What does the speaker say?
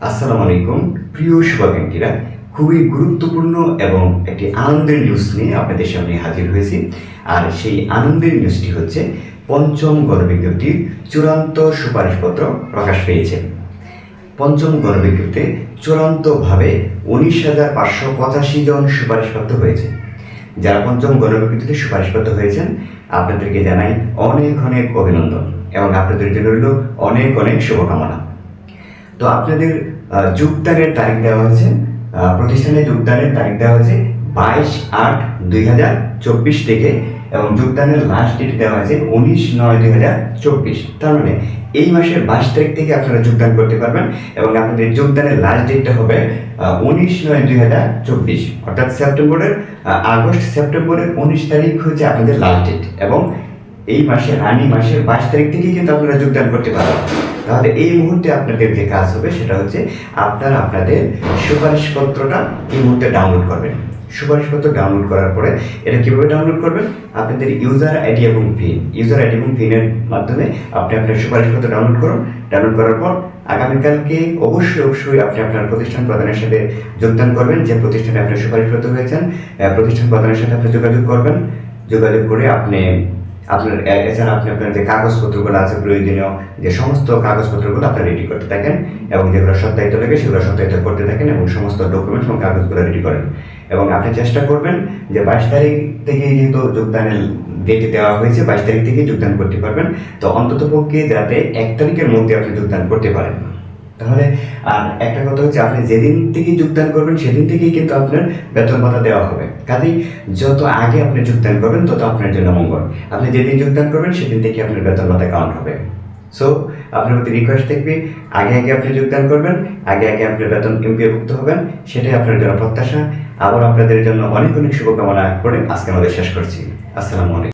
আসসালামু আলাইকুম। প্রিয় শুভাকাঙ্ক্ষীরা, খুবই গুরুত্বপূর্ণ এবং একটি আনন্দের নিউজ নিয়ে আপনাদের সামনে হাজির হয়েছি। আর সেই আনন্দের নিউজটি হচ্ছে, পঞ্চম গণবিজ্ঞপ্তির চূড়ান্ত সুপারিশপত্র প্রকাশ পেয়েছে। পঞ্চম গণবিজ্ঞপ্তিতে চূড়ান্তভাবে উনিশ হাজার পাঁচশো পঁচাশি জন সুপারিশপ্রাপ্ত হয়েছে। যারা পঞ্চম গণবিজ্ঞপ্তিতে সুপারিশপ্রাপ্ত হয়েছেন, আপনাদেরকে জানাই অনেক অনেক অভিনন্দন এবং আপনাদের জন্য রইল অনেক অনেক শুভকামনা। তো আপনাদের যোগদানের তারিখ দেওয়া হয়েছে প্রতিষ্ঠানে যোগদানের তারিখ দেওয়া হয়েছে বাইশ আট দুই হাজার চব্বিশ থেকে এবং যোগদানের লাস্ট ডেট দেওয়া হয়েছে উনিশ নয় দুই হাজার চব্বিশ। তার মানে এই মাসের বাইশ তারিখ থেকে আপনারা যোগদান করতে পারবেন এবং আপনাদের যোগদানের লাস্ট ডেটটা হবে উনিশ নয় দুই হাজার চব্বিশ। অর্থাৎ সেপ্টেম্বরের আগস্ট, সেপ্টেম্বরের উনিশ তারিখ হচ্ছে আপনাদের লাস্ট ডেট এবং এই মাসে রানি মাসের বাইশ তারিখ থেকে কিন্তু আপনারা যোগদান করতে পারবেন। তাহলে এই মুহূর্তে আপনাদের যে কাজ হবে, সেটা হচ্ছে আপনারা আপনাদের সুপারিশপত্রটা এই মুহূর্তে ডাউনলোড করবেন। সুপারিশপত্র ডাউনলোড করার পরে এটা কীভাবে ডাউনলোড করবেন? আপনাদের ইউজার আইডি এবং পিন ইউজার আইডি এবং পিনের মাধ্যমে আপনি আপনার সুপারিশপত্র ডাউনলোড করুন। ডাউনলোড করার পর আগামীকালকে অবশ্যই অবশ্যই আপনি আপনার প্রতিষ্ঠান প্রদানের সাথে যোগদান করবেন। যে প্রতিষ্ঠানে আপনি সুপারিশপত্র হয়েছেন প্রতিষ্ঠান প্রদানের সাথে আপনি যোগাযোগ করবেন। যোগাযোগ করে আপনি আপনার এছাড়া আপনি আপনার যে কাগজপত্রগুলো আছে প্রয়োজনীয়, যে সমস্ত কাগজপত্রগুলো আপনি রেডি করতে থাকেন এবং যেগুলো সত্যায়িত লাগে সেগুলো সত্যায়িত করতে থাকেন এবং সমস্ত ডকুমেন্টস এবং কাগজগুলো রেডি করেন। এবং আপনি চেষ্টা করবেন যে বাইশ তারিখ থেকে যেহেতু যোগদানের ডেট দেওয়া হয়েছে, বাইশ তারিখ থেকে যোগদান করতে পারবেন। তো অন্তত পক্ষে যাতে এক তারিখের মধ্যে আপনি যোগদান করতে পারেন। তাহলে, আর একটা কথা হচ্ছে আপনি যেদিন থেকে যোগদান করবেন, সেদিন থেকেই কিন্তু আপনার বেতন ভাতা দেওয়া হবে। কাজেই যত আগে আপনি যোগদান করবেন, তত আপনার জন্য মঙ্গল। আপনি যেদিন যোগদান করবেন, সেদিন থেকে আপনার বেতন ভাতা কাউন্ট হবে। সো আপনার প্রতি রিকোয়েস্ট থাকবে, আগে আগে আপনি যোগদান করবেন, আগে আগে আপনার বেতন এমপিভুক্ত হবেন, সেটাই আপনার জন্য প্রত্যাশা। আবার আপনাদের জন্য অনেক অনেক শুভকামনা করে আজকে আমাদের শেষ করছি। আসসালামু আলাইকুম।